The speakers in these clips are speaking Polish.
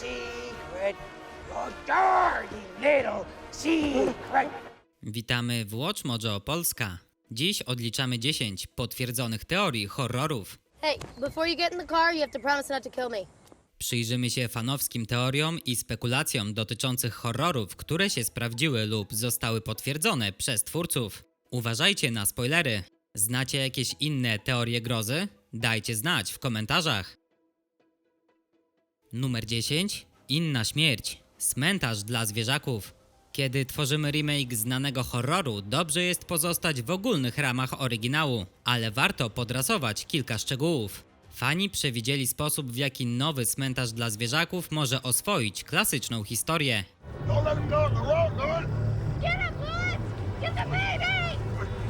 secret. Your dirty little secret. Witamy w Watch Mojo Polska. Dziś odliczamy 10 potwierdzonych teorii horrorów. Hey, before you get in the car, you have to promise not to kill me. Przyjrzymy się fanowskim teoriom i spekulacjom dotyczących horrorów, które się sprawdziły lub zostały potwierdzone przez twórców. Uważajcie na spoilery. Znacie jakieś inne teorie grozy? Dajcie znać w komentarzach. Numer 10. Inna śmierć. Cmentarz dla zwierzaków. Kiedy tworzymy remake znanego horroru, dobrze jest pozostać w ogólnych ramach oryginału, ale warto podrasować kilka szczegółów. Fani przewidzieli sposób, w jaki nowy cmentarz dla zwierzaków może oswoić klasyczną historię. Don't let him go. Get him, Lewis! Get the baby!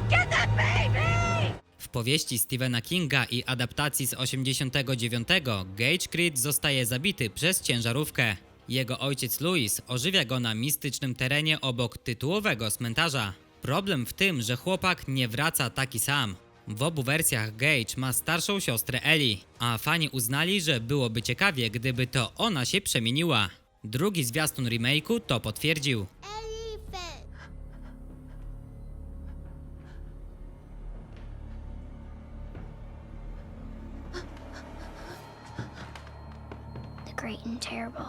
Get the baby! W powieści Stephena Kinga i adaptacji z 89 Gage Creed zostaje zabity przez ciężarówkę. Jego ojciec Louis ożywia go na mistycznym terenie obok tytułowego cmentarza. Problem w tym, że chłopak nie wraca taki sam. W obu wersjach Gage ma starszą siostrę Ellie, a fani uznali, że byłoby ciekawie, gdyby to ona się przemieniła. Drugi zwiastun remake'u to potwierdził. Great and terrible.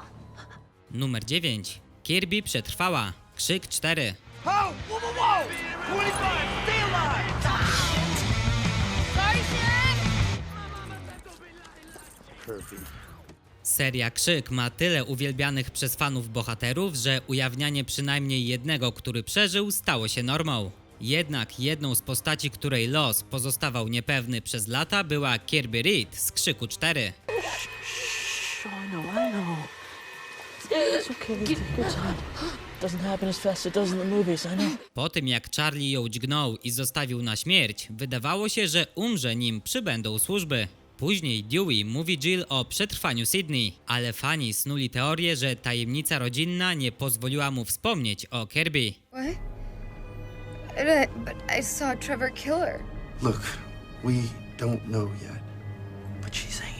Numer 9. Kirby przetrwała. Krzyk 4. Oh, whoa, whoa, whoa! 25, stay alive! Sorry, Sharon! Seria Krzyk ma tyle uwielbianych przez fanów bohaterów, że ujawnianie przynajmniej jednego, który przeżył, stało się normą. Jednak jedną z postaci, której los pozostawał niepewny przez lata, była Kirby Reed z Krzyku 4. I know, I know. It's okay, take your time. Doesn't happen as fast as it does in the movies, I know. Po tym jak Charlie ją dźgnął i zostawił na śmierć, wydawało się, że umrze nim przybędą służby. Później Dewey mówi Jill o przetrwaniu Sydney, ale fani snuli teorię, że tajemnica rodzinna nie pozwoliła mu wspomnieć o Kirby. What? But I, but I saw Trevor kill her. Look, we don't know yet, but she's on.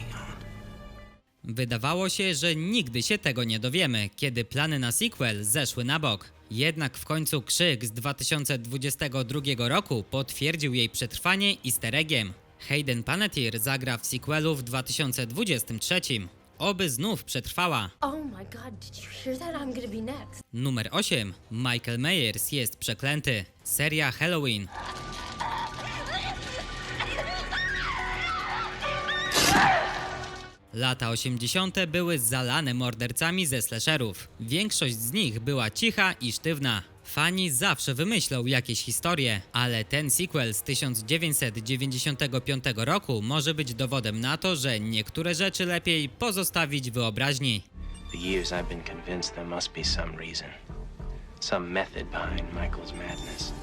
Wydawało się, że nigdy się tego nie dowiemy, kiedy plany na sequel zeszły na bok. Jednak w końcu Krzyk z 2022 roku potwierdził jej przetrwanie easter eggiem. Hayden Panettiere zagra w sequelu w 2023. Oby znów przetrwała. Oh my god, did you hear that? I'm gonna be next. Numer 8. Michael Myers jest przeklęty. Seria Halloween. Lata 80. były zalane mordercami ze slasherów. Większość z nich była cicha i sztywna. Fani zawsze wymyślą jakieś historie, ale ten sequel z 1995 roku może być dowodem na to, że niektóre rzeczy lepiej pozostawić wyobraźni. For years, I've been convinced there must be some reason, some method behind Michael's madness.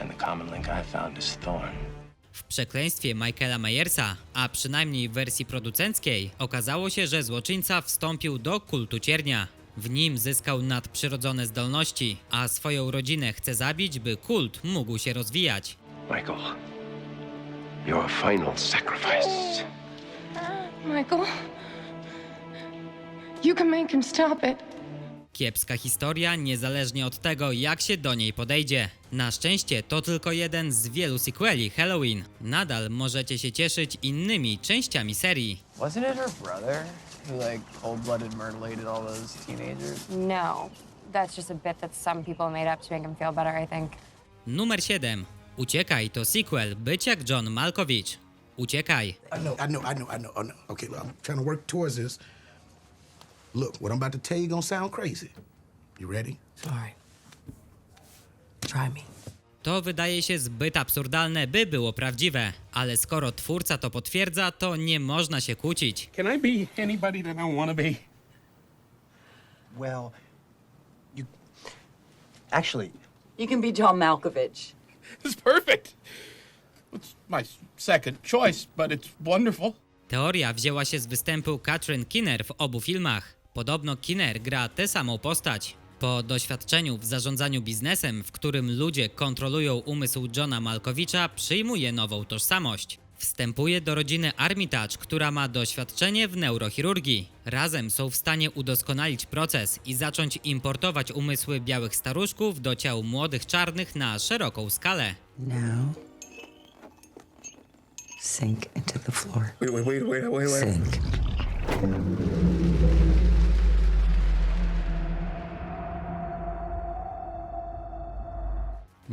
And the common link I found is Thorn. W przekleństwie Michaela Myersa, a przynajmniej w wersji producenckiej, okazało się, że złoczyńca wstąpił do kultu ciernia. W nim zyskał nadprzyrodzone zdolności, a swoją rodzinę chce zabić, by kult mógł się rozwijać. Michael, your final sacrifice. Michael, you can make him stop it. Kiepska historia, niezależnie od tego, jak się do niej podejdzie. Na szczęście to tylko jeden z wielu sequeli Halloween. Nadal możecie się cieszyć innymi częściami serii. Wasn't it her brother who like cold-blooded mutilated all those teenagers? No, that's just a bit that some people made up to make him feel better, I think. Numer 7. Uciekaj to sequel Być jak John Malkovich. Uciekaj. I know, I know, I know, I know. I know. Okay, look, I'm trying to work towards this. Look, what I'm about to tell you gonna sound crazy. You ready? Sorry. Try me. To wydaje się zbyt absurdalne, by było prawdziwe, ale skoro twórca to potwierdza, to nie można się kłócić. Can I be anybody that I want to be? Well, you actually You can be John Malkovich. It's perfect. It's my second choice, but it's wonderful. Teoria wzięła się z występu Katrin Kinner w obu filmach. Podobno Kinner gra tę samą postać. Po doświadczeniu w zarządzaniu biznesem, w którym ludzie kontrolują umysł Johna Malkowicza, przyjmuje nową tożsamość. Wstępuje do rodziny Armitage, która ma doświadczenie w neurochirurgii. Razem są w stanie udoskonalić proces i zacząć importować umysły białych staruszków do ciał młodych czarnych na szeroką skalę. Now, sink into the floor. Wait, wait, wait, wait, wait, wait. Sink.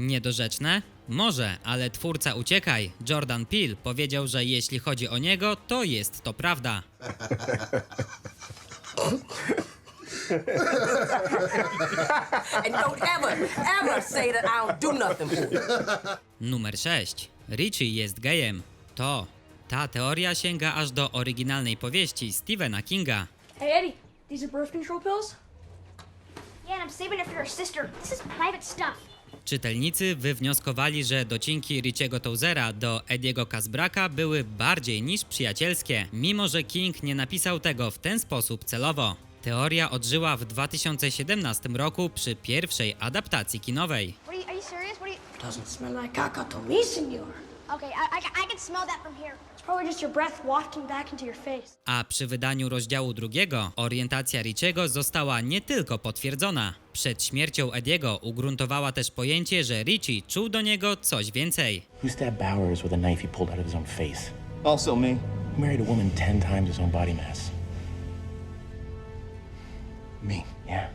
Niedorzeczne? Może, ale twórca Uciekaj, Jordan Peele, powiedział, że jeśli chodzi o niego, to jest to prawda. And don't ever, ever say that I don't do nothing for you. Numer 6. Richie jest gejem. To. Ta teoria sięga aż do oryginalnej powieści Stephena Kinga. Hey, Eddie, these are birth control pills? Yeah, and I'm saving it for your sister. This is private stuff. Czytelnicy wywnioskowali, że docinki Richiego Touzera do Ediego Kazbraka były bardziej niż przyjacielskie, mimo że King nie napisał tego w ten sposób celowo. Teoria odżyła w 2017 roku przy pierwszej adaptacji kinowej. Are you, are you. A przy wydaniu rozdziału drugiego orientacja Richiego została nie tylko potwierdzona. Przed śmiercią Ediego ugruntowała też pojęcie, że Richie czuł do niego coś więcej. Who stabbed Bowers with a knife he pulled out of his own face? Also me. Married a woman ten times his own body mass? Me. Yeah.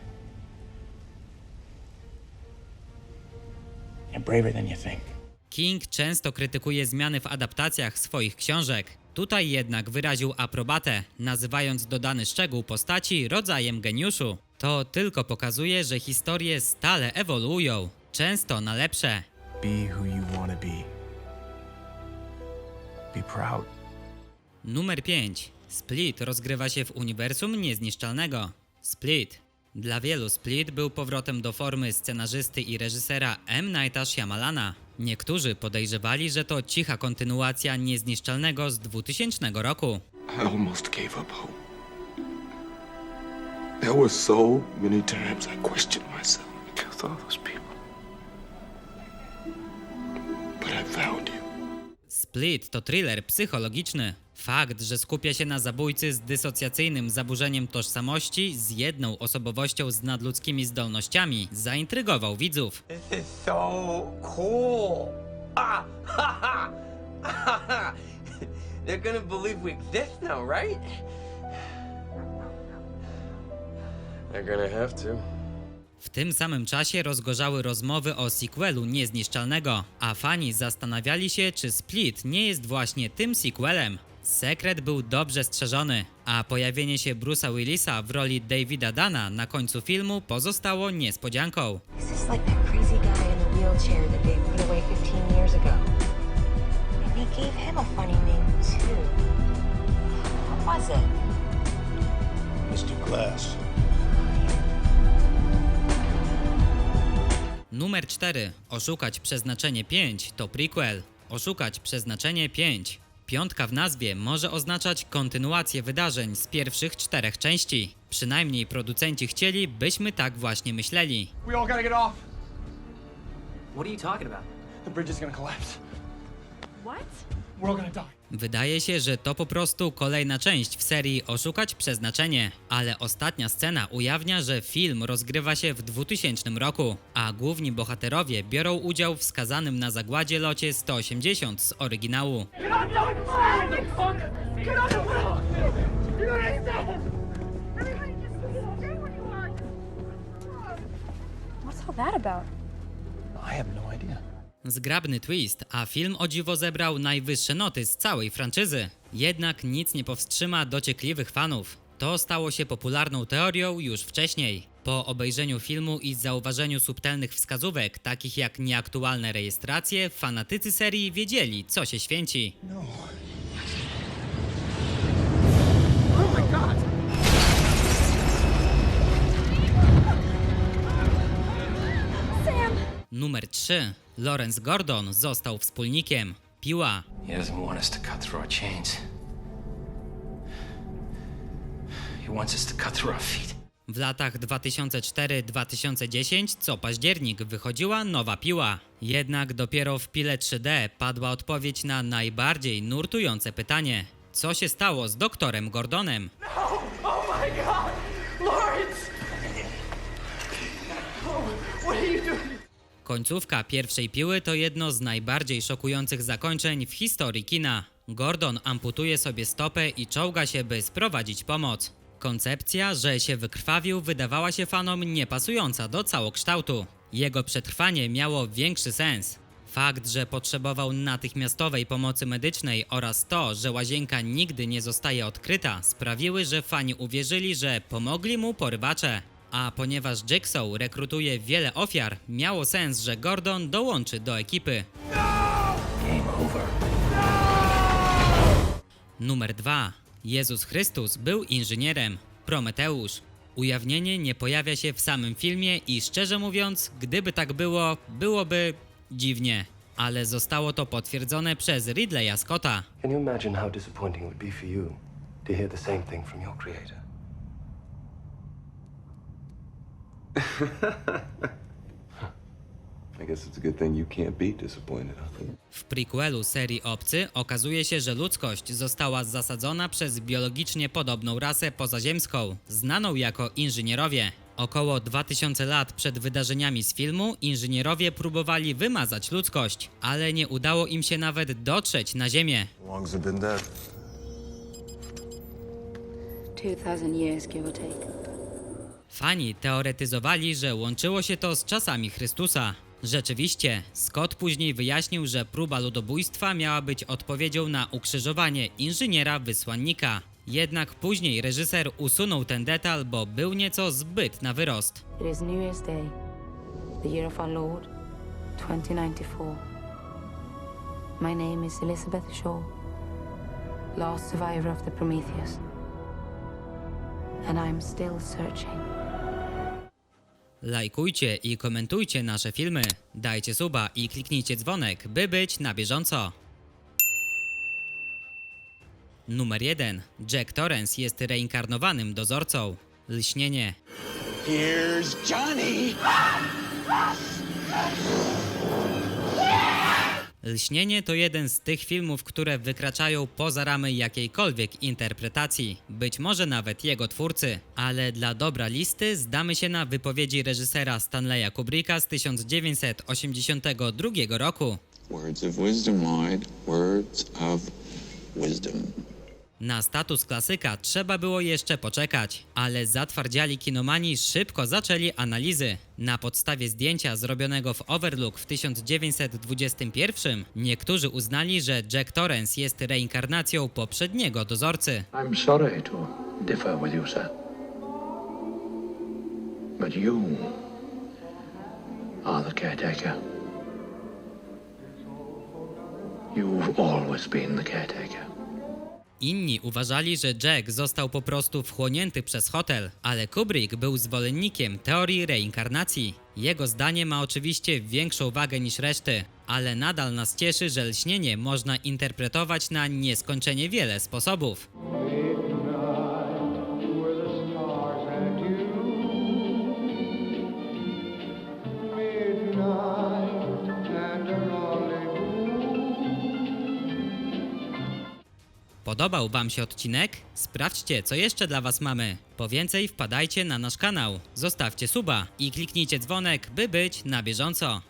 You're braver than you think. King często krytykuje zmiany w adaptacjach swoich książek. Tutaj jednak wyraził aprobatę, nazywając dodany szczegół postaci rodzajem geniuszu. To tylko pokazuje, że historie stale ewoluują, często na lepsze. Be who you want to be. Be proud. Numer 5. Split rozgrywa się w uniwersum niezniszczalnego. Split. Dla wielu Split był powrotem do formy scenarzysty i reżysera M. Nighta Shyamalana. Niektórzy podejrzewali, że to cicha kontynuacja niezniszczalnego z 2000 roku. I almost gave up hope. There were so many times I questioned myself because of all those people. But I found you. Split to thriller psychologiczny. Fakt, że skupia się na zabójcy z dysocjacyjnym zaburzeniem tożsamości z jedną osobowością z nadludzkimi zdolnościami, zaintrygował widzów. This is so cool. Ah, ha, ha, ha, ha. They're gonna believe we exist now, right? They're gonna have to. W tym samym czasie rozgorzały rozmowy o sequelu Niezniszczalnego, a fani zastanawiali się, czy Split nie jest właśnie tym sequelem. Sekret był dobrze strzeżony, a pojawienie się Bruce'a Willisa w roli Davida Dana na końcu filmu pozostało niespodzianką. Is this Numer 4. Oszukać przeznaczenie 5 to prequel. Oszukać przeznaczenie 5. Piątka w nazwie może oznaczać kontynuację wydarzeń z pierwszych czterech części. Przynajmniej producenci chcieli, byśmy tak właśnie myśleli. We all gotta get off. What are you talking about? The bridge is gonna collapse. What? We're all gonna die. Wydaje się, że to po prostu kolejna część w serii Oszukać Przeznaczenie, ale ostatnia scena ujawnia, że film rozgrywa się w 2000 roku, a główni bohaterowie biorą udział w skazanym na zagładzie locie 180 z oryginału. What's all that about? I have no idea. Zgrabny twist, a film o dziwo zebrał najwyższe noty z całej franczyzy. Jednak nic nie powstrzyma dociekliwych fanów. To stało się popularną teorią już wcześniej. Po obejrzeniu filmu i zauważeniu subtelnych wskazówek, takich jak nieaktualne rejestracje, fanatycy serii wiedzieli, co się święci. Numer 3. Lawrence Gordon został wspólnikiem. Piła. He doesn't want us to cut through our chains. He wants us to cut through our feet. W latach 2004-2010 co październik wychodziła nowa piła. Jednak dopiero w pile 3D padła odpowiedź na najbardziej nurtujące pytanie. Co się stało z doktorem Gordonem? Oh, oh my God! Lawrence! Końcówka pierwszej piły to jedno z najbardziej szokujących zakończeń w historii kina. Gordon amputuje sobie stopę i czołga się, by sprowadzić pomoc. Koncepcja, że się wykrwawił, wydawała się fanom niepasująca do całokształtu. Jego przetrwanie miało większy sens. Fakt, że potrzebował natychmiastowej pomocy medycznej oraz to, że łazienka nigdy nie zostaje odkryta, sprawiły, że fani uwierzyli, że pomogli mu porywacze. A ponieważ Jigsaw rekrutuje wiele ofiar, miało sens, że Gordon dołączy do ekipy. Numer 2. Jezus Chrystus był inżynierem. Prometeusz. Ujawnienie nie pojawia się w samym filmie i szczerze mówiąc, gdyby tak było, byłoby dziwnie. Ale zostało to potwierdzone przez Ridleya Scotta. Can you imagine how disappointing it would be for you to hear the same thing from your creator? I guess it's a good thing you can't be disappointed, huh? W prequelu serii Obcy okazuje się, że ludzkość została zasadzona przez biologicznie podobną rasę pozaziemską, znaną jako inżynierowie. Około 2000 lat przed wydarzeniami z filmu inżynierowie próbowali wymazać ludzkość, ale nie udało im się nawet dotrzeć na Ziemię. How long's it been dead? 2,000 years, give or take. Fani teoretyzowali, że łączyło się to z czasami Chrystusa. Rzeczywiście, Scott później wyjaśnił, że próba ludobójstwa miała być odpowiedzią na ukrzyżowanie inżyniera wysłannika. Jednak później reżyser usunął ten detal, bo był nieco zbyt na wyrost. It is New Year's Day, the year of our Lord, 2094. My name is Elizabeth Shaw, last survivor of the Prometheus. And I'm still searching. Lajkujcie i komentujcie nasze filmy, dajcie suba i kliknijcie dzwonek, by być na bieżąco. Numer 1. Jack Torrance jest reinkarnowanym dozorcą. Lśnienie. Here's Johnny! Lśnienie to jeden z tych filmów, które wykraczają poza ramy jakiejkolwiek interpretacji, być może nawet jego twórcy, ale dla dobra listy zdamy się na wypowiedzi reżysera Stanleya Kubricka z 1982 roku. Words of wisdom, Lloyd. Words of wisdom. Na status klasyka trzeba było jeszcze poczekać, ale zatwardziali kinomani szybko zaczęli analizy. Na podstawie zdjęcia zrobionego w Overlook w 1921 niektórzy uznali, że Jack Torrance jest reinkarnacją poprzedniego dozorcy. I'm sorry to differ with you, sir. But you are the caretaker. You've always been the caretaker. Inni uważali, że Jack został po prostu wchłonięty przez hotel, ale Kubrick był zwolennikiem teorii reinkarnacji. Jego zdanie ma oczywiście większą wagę niż reszty, ale nadal nas cieszy, że lśnienie można interpretować na nieskończenie wiele sposobów. Podobał Wam się odcinek? Sprawdźcie, co jeszcze dla Was mamy. Po więcej wpadajcie na nasz kanał, zostawcie suba i kliknijcie dzwonek, by być na bieżąco.